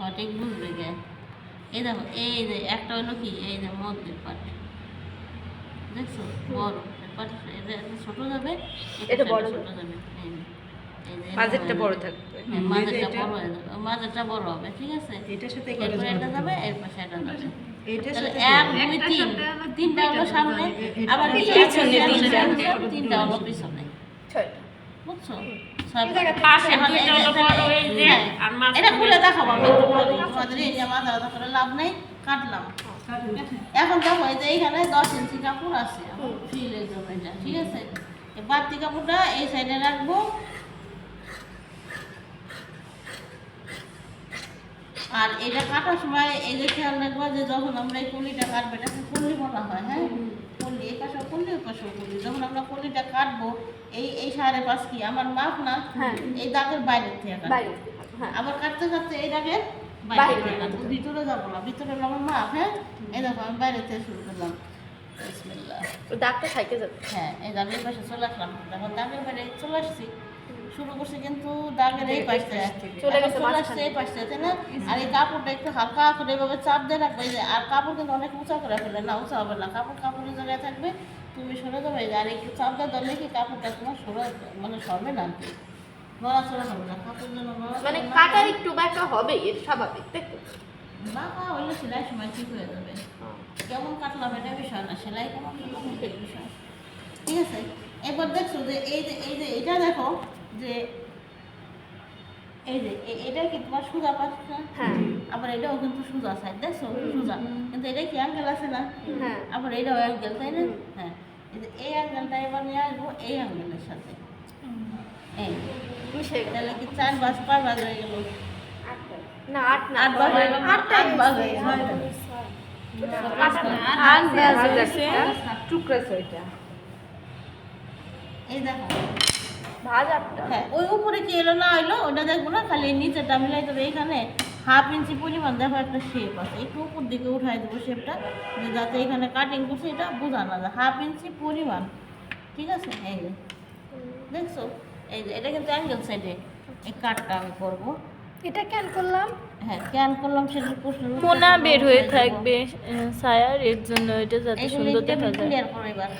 সঠিক বুঝবে গে এই দেখো এই যে একটা হলো কি? এই যে মধ্যের পাট দেখছ? বড়। পাট এটা এটা ছোট যাবে এটা বড় ছোট যাবে। মাঝেরটা বড় থাকবে। হ্যাঁ, মাঝেরটা বড় হয়ে যাবে। মাঝেরটা বড় হবে ঠিক আছে? এটার সাথে এরপরে এটা যাবে এরপর সেটা যাবে। এটার সাথে এক দুই তিন। তিনটা হলো সামনে আবার এটা পিছনে পিছনে তিনটা তিনটা। তিনটা হলো পিছনে। ছয়টা। বুঝছ? হ্যাঁ, এটা খুলে দেখাবো আমি। একটু এই যে মাথা ব্যথা করে লাভ নেই কাটলাম। এখন দেখো এই যে এইখানে দশ ইঞ্চি কাপড় আছে। ফিলের জন্য এটা ঠিক আছে? বাড়তি কাপড়টা এই সাইডে রাখব আর এটা কাটার সময় এই যে খেয়াল রাখব যে যখন আমরা এই কলিটা কাটবো এটাকে কলি বলা হয় হ্যাঁ? কলি এই পাশেও কলি ওই পাশেও কলি যখন আমরা কলিটা কাটবো এই এই সাড়ে পাঁচ কি আমার মাপ না? হ্যাঁ। এই দাগের বাইরের থেকে কাটবো। হ্যাঁ। আবার কাটতে কাটতে এই দাগের বাইরে বাইরে ভিতরে যাব না ভিতরে আমার মাপ হ্যাঁ? এই দেখো আমি বাইরে থেকে শুরু করলাম। দাগটা সাইকে যাবে। হ্যাঁ এই দাগের পাশে চলে আসলাম। দাগের বাইরে চলে আসছি। শুরু করছি কিন্তু দাগের এই পাশে চলে গেছে আসছে এই পাশে তাই না? আর এই কাপড়টা একটু হালকা করে এভাবে চাপ দিয়ে রাখবে যে আর কাপড় কিন্তু অনেক উঁচা করে ফেলে না উঁচা হবে না। কাপড় কাপড়ের জায়গায় থাকবে তুমি সরে যাবে। আর একটু চাপ দিয়ে ধরলে কি কাপড়টা তোমার সরে মানে সরবে না নড়াচড়া হবে না কাপড় যেন মানে কাটার একটু বাঁকা হবে এর স্বাভাবিক তাই তো? বাবা হইলে সেলাই সময় ঠিক হয়ে যাবে। কেমন কাটলাম এটা বিষয় না সেলাই কেমন বিষয়। ঠিক আছে? এবার দেখছ যে এই যে এই যে এটা দেখো যে এই যে এটা কি তোমার সুজা পাচ্ছ? না হ্যাঁ। আবার এটাও কিন্তু সুজা সাইড দেখছ সুজা। কিন্তু এটা কি অ্যাঙ্গেল আছে না? হ্যাঁ। আবার এটাও অ্যাঙ্গেল তাই না? হ্যাঁ। এই যে এই অ্যাঙ্গেলটা এবার নিয়ে আসব এই অ্যাঙ্গেলের সাথে। এই। তাহলে কি চার বাজ পাঁচ বাজ হয়ে গেল? না আট না আট বাজ হয়ে গেল। আট বাজ হয়ে গেল। টুকরা ছয়টা। এই দেখো। ভাজ হ্যাঁ ওই উপরে কি এলো না এলো ওটা দেখব না খালি নিচেটা মিলাই তবে এখানে হাফ ইঞ্চি পরিমাণ দেখো একটা শেপ আছে। একটু উপর দিকে উঠাই দেবো শেপটা যে যাতে এখানে কাটিং করছে এটা বোঝা না যায়। হাফ ইঞ্চি পরিমাণ। ঠিক আছে? এই যে। দেখছ? এই যে এটা কিন্তু অ্যাঙ্গেল সাইডে এই কাটটা আমি করব। এটা কেন করলাম? হ্যাঁ ক্যান করলাম সেটার প্রশ্ন কোনা বের হয়ে থাকবে ছায়ার এর জন্য এটা যাতে সুন্দর দেখা যায়। ক্লিয়ার করো এবার।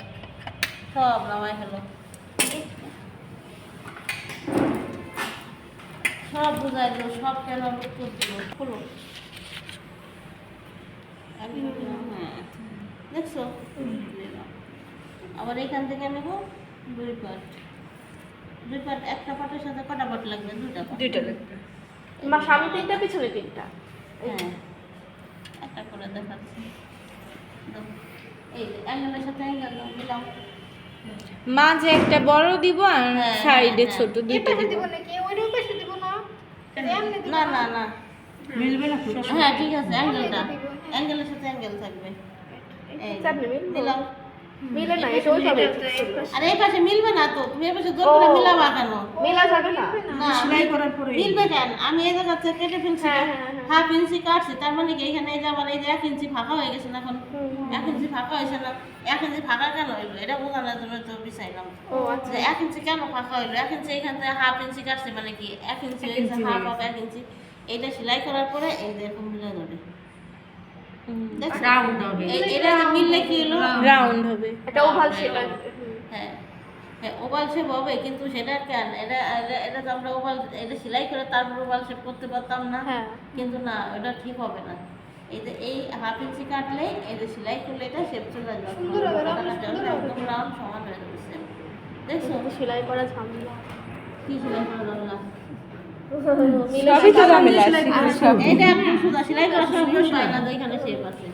সব নামাই ফেলো। সব বুঝাই দিল সব কেন উত্তর দিল খুলো হ্যাঁ। দেখছ? আবার এখান থেকে নেব দুই পাট। দুই পাট একটা পাটের সাথে কটা পাট লাগবে? দুইটা দুইটা লাগবে। মা সামনে তিনটা পিছনে তিনটা। হ্যাঁ। একটা করে দেখাচ্ছি। এই অ্যাঙ্গেলের সাথে অ্যাঙ্গেল দিলাম মাঝে একটা বড় দিব আর হ্যাঁ, সাইডে হ্যাঁ, ছোট দুইটা দিব। দিব নাকি ওইটার পাশে দিব না এমনি দিব না না না। মিলবে না হ্যাঁ ঠিক আছে অ্যাঙ্গেলটা। হ্যাঁ। অ্যাঙ্গেলের সাথে অ্যাঙ্গেল থাকবে। এই চাপনি মিলবে? দিলাম। মিলে না এটা ওই পাবে আর এই পাশে মিলবে না তো তুমি এই পাশে জোর করে মিলাবা কেন? মিলা যাবে না। না। সেলাই করার পরে মিলবে কেন? আমি এই জায়গা থেকে কেটে ফেলছি হ্যাঁ, হ্যাঁ, হ্যাঁ। হাফ ইঞ্চি কাটছি তার মানে কি এখানে এই যে আমার এই যে এক ইঞ্চি ফাঁকা হয়ে গেছে না এখন? এক ইঞ্চি ফাঁকা হয়েছে না এক ইঞ্চি ফাঁকা কেন হইল? এটা বোঝানোর জন্য তো বিছাইলাম ও আচ্ছা। যে এক ইঞ্চি কেন ফাঁকা হইল? এক ইঞ্চি এখান থেকে হাফ ইঞ্চি কাটছে মানে কি? এক ইঞ্চি হাফ হাফ এক ইঞ্চি। এটা সেলাই করার পরে এই যে এরকম মিলে যাবে। রাউন্ড হবে। এটা মিললে কি হলো? রাউন্ড হবে। এটা ওভাল শেপ হ্যাঁ। হ্যাঁ ওভাল শেপ হবে কিন্তু সেটা কেন এটা এটা- এটা তো আমরা ওভাল এটা সেলাই করে তারপর ওভাল শেপ করতে পারতাম না। হ্যাঁ। কিন্তু না ওটা ঠিক হবে না। এই যে এই হাফ ইঞ্চি কাটলে এই যে সেলাই করলে এটা শেপ চলে আসবে। সুন্দর হবে, কাটা সুন্দর হবে, হবে। একদম রাউন্ড সমান হয়ে যাবে। দেখছ? সেলাই করা ঝামেলা কি সেলাই করা দরকার সবই তো ঝামেলা আছে, এটা একদম সুদা সেলাই করা সমস্যা না এখানে শেপ আছে।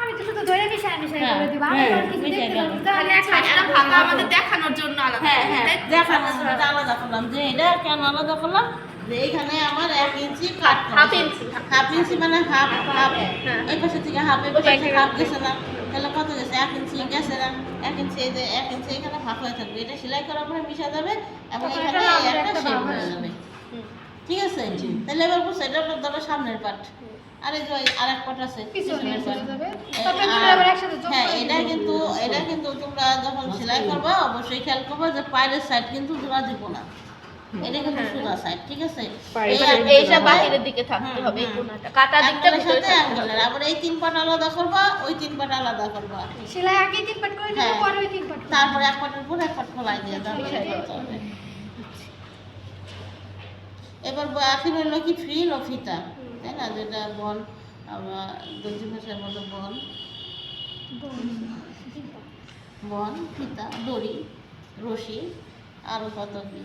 আমি তো শুধু ধরে মিশাই মিশাই হ্যাঁ, করে দিব। আমি হ্যাঁ, আর কিছু দেখতে গেল। তাহলে একটা এটা আমাদের দেখানোর জন্য আলাদা হ্যাঁ হ্যাঁ দেখানোর জন্য আলাদা করলাম। যে এটা কেন আলাদা করলাম? যে এখানে আমার এক ইঞ্চি কাট হাফ ইঞ্চি হাফ ইঞ্চি। মানে হাফ হাফ। হ্যাঁ। এই পাশে থেকে হাফ এই পাশে হাফ গেছে না। তাহলে কত গেছে? এক ইঞ্চি গেছে না? এক ইঞ্চি এই যে এক ইঞ্চি এখানে ফাঁক হয়ে থাকবে। এটা সেলাই করার পরে মিশা যাবে এবং এখানে একটা শেপ হয়ে যাবে। ঠিক আছে? তাহলে এবার বুঝছ এটা হলো ধরো সামনের পাট আর এই যে ওই আরেক পাট আছে পিছনের চলে পাট যাবে। এই তারপরে দুটো আর- আবার একসাথে যোগ হ্যাঁ এটা কিন্তু এটা কিন্তু তোমরা যখন সেলাই করবা অবশ্যই খেয়াল করবা যে পায়ের সাইড কিন্তু জোড়া দিব না। এটা কিন্তু সোজা সাইড ঠিক আছে? বাহিরের দিকে থাকতে হবে কাটা দিকটা ভিতরে অ্যাঙ্গেলের আবার এই তিন পাট আলাদা করবা ওই তিন পাট আলাদা করবা। সেলাই আগে তিন পাট করে হ্যাঁ। পরে ওই তিন পাট তারপরে এক পাটের উপর এক পাট খোলাই দিয়ে এবার বাকি রইল কি ফ্রিল ও ফিতা তাই না? যেটা বল আমরা দর্জি ভাষার মতো বন। বন। ফিতা দড়ি রশি আরও কত কি?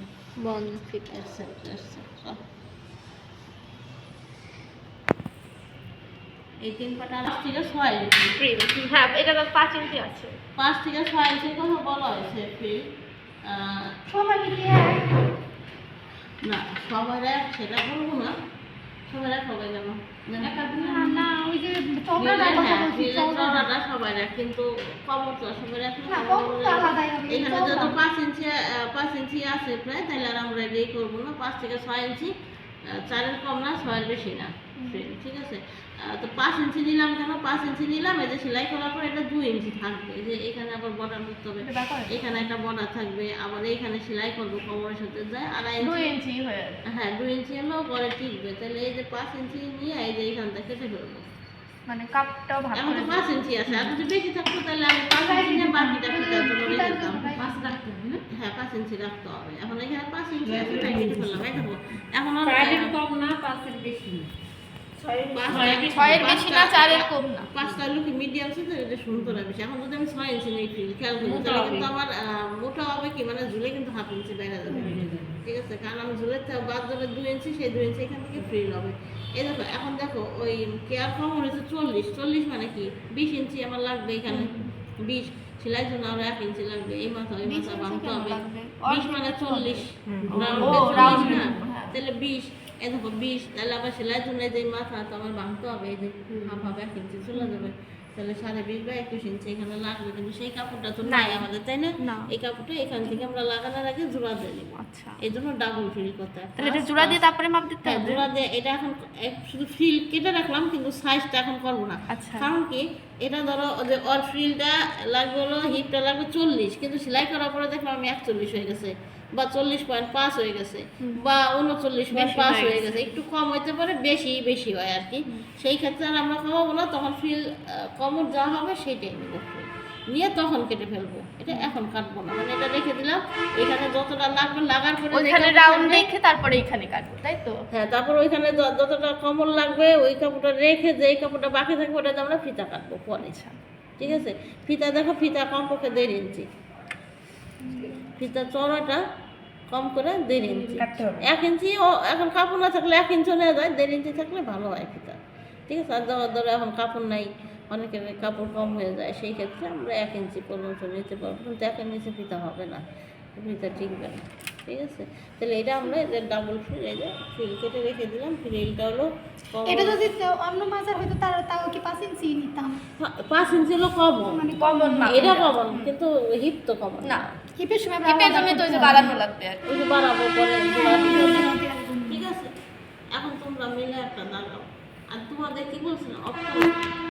ফিতা এটসেট্রা এটসেট্রা এই তিন পাটা পাঁচ থেকে ছয় ইঞ্চি Free, হ্যাঁ এটা তো পাঁচ ইঞ্চি আছে। পাঁচ থেকে ছয় ইঞ্চির কথা বলা হয়েছে ফ্রি সবাই মিলিয়ে না সবাই এক সেটা বলব না। সবাই এক হবে কেন? না ওই যে এক কিন্তু কমর এক। এখানে যত পাঁচ ইঞ্চি পাঁচ ইঞ্চি আছে প্রায় তাহলে আর আমরা এটাই করব না। পাঁচ থেকে ছয় ইঞ্চি চারের কম না ছয়ের বেশি না। ঠিক আছে? তো পাঁচ ইঞ্চি নিলাম কেন? পাঁচ ইঞ্চি নিলাম এই যে সেলাই করার পর এটা দুই ইঞ্চি থাকবে। যে এখানে আবার বর্ডার করতে হবে। এখানে একটা বর্ডার থাকবে। আবার এইখানে সেলাই করব কোমরের সাথে যায়। আড়াই ইঞ্চি হয়ে হ্যাঁ দুই ইঞ্চি হলেও পরে টিকবে। তাহলে এই যে পাঁচ ইঞ্চি নিয়ে এই যে এইখানটা কেটে ফেলব মানে কাপটাও ভাগ এখন তো পাঁচ ইঞ্চি আছে আর যদি বেশি থাকতো তাহলে আমি পাঁচ ইঞ্চি নিয়ে বাকিটা ফিতা তো রেখে দিতাম। পাঁচ রাখতে হবে না? হ্যাঁ পাঁচ ইঞ্চি রাখতে হবে। এখন এখানে পাঁচ ইঞ্চি আছে তাই কেটে ফেললাম এই দেখো। এখন আর কম না পাঁচের বেশি না। পাঁচটা- ছয়ের বেশি না। চারের কম না। পাঁচটা লোক মিডিয়াম সাইজের এটা সুন্দর হবে। এখন যদি আমি ছয় ইঞ্চি নিই খেয়াল করি তাহলে কিন্তু আমার আহ, মোটা হবে কি মানে ঝুলে কিন্তু হাফ ইঞ্চি বেড়ে যাবে। ঠিক আছে? কারণ আমি ঝুলের বাদ যাবে দুই ইঞ্চি সেই দুই ইঞ্চি এখান থেকে ফ্রি হবে এই দেখো এখন দেখো ওই কেয়ার কম হয়েছে চল্লিশ। চল্লিশ মানে কি? বিশ ইঞ্চি আমার লাগবে এখানে। বিশ। সেলাই জন্য আরও এক ইঞ্চি লাগবে এই মাথা ওই মাথা ভাঙতে হবে। বিশ মানে চল্লিশ। না? হ্যাঁ। তাহলে বিশ। এই দেখো বিশ। তাহলে আবার সেলাই জন্য যে মাথা তো আমার হবে এই যে হাফ হাফ এক ইঞ্চি চলে যাবে। তাহলে সাড়ে বিশ বা একুশ ইঞ্চি এখানে লাগবে কিন্তু সেই কাপড়টা তো নাই আমাদের তাই না। এই কাপড়টা এখান থেকে আমরা লাগানোর আগে জোড়া দিয়ে নিব। আচ্ছা। এই জন্য ডাবল ফিল করতে তাহলে এটা জোড়া দিয়ে তারপরে মাপ দিতে হ্যাঁ হবে? জোড়া দিয়ে এটা এখন শুধু ফ্রিল কেটে রাখলাম কিন্তু সাইজটা এখন করব না। আচ্ছা। কারণ কি এটা ধরো যে ওর ফ্রিলটা লাগবে হলো হিপটা লাগবে চল্লিশ কিন্তু সেলাই করার পরে দেখলাম আমি একচল্লিশ হয়ে গেছে। বা চল্লিশ পয়েন্ট পাঁচ হয়ে গেছে বা উনচল্লিশ পয়েন্ট পাঁচ হয়ে গেছে। একটু কম হইতে পারে বেশি বেশি হয় আর কি। সেই ক্ষেত্রে আর আমরা কমাবো না তখন ফিল কমর যা হবে সেইটাই নেব নিয়ে তখন কেটে ফেলব এটা এখন কাটবো না। মানে এটা রেখে দিলাম এখানে যতটা লাগবে লাগার পরে ওইখানে রাউন্ড রেখে তারপরে এখানে কাটবো তাই তো? হ্যাঁ তারপর ওইখানে যতটা কমল লাগবে ওই কাপড়টা রেখে যেই কাপড়টা বাকি থাকবে ওটা দিয়ে আমরা ফিতা কাটবো পরে। ঠিক আছে? ফিতা দেখো ফিতা কমপক্ষে দেড় ইঞ্চি। ফিতা চড়াটা কম করে দেড় ইঞ্চি। এক ইঞ্চি ও এখন কাপড় না থাকলে এক ইঞ্চি নেওয়া যায় দেড় ইঞ্চি থাকলে ভালো হয় ফিতা ঠিক আছে আর ধরো ধরো এখন কাপড় নাই অনেকের কাপড় কম হয়ে যায় সেই ক্ষেত্রে আমরা এক ইঞ্চি পর্যন্ত নিতে পারব কিন্তু এক নিচে ফিতা হবে না ফিতা টিকবে না ঠিক আছে? তাহলে এটা আমরা ডাবল ফিল এই যে ফিল কেটে রেখে দিলাম ফিলটা হলো এটা যদি অন্য মাজার হয়তো তার ইঞ্চি নিতাম। পাঁচ ইঞ্চি হলো কমন মানে কমন এটা কমন কিন্তু হিপ তো কমন না। হিপের সময় হিপের জন্য তো ওই যে বাড়ানো লাগবে আর ওই যে বাড়াবো পরে। হবে। দেওয়ার জন্য। ঠিক আছে। এখন তোমরা মিলে একটা দাঁড়াও আর তোমাদের কি বলছিলাম?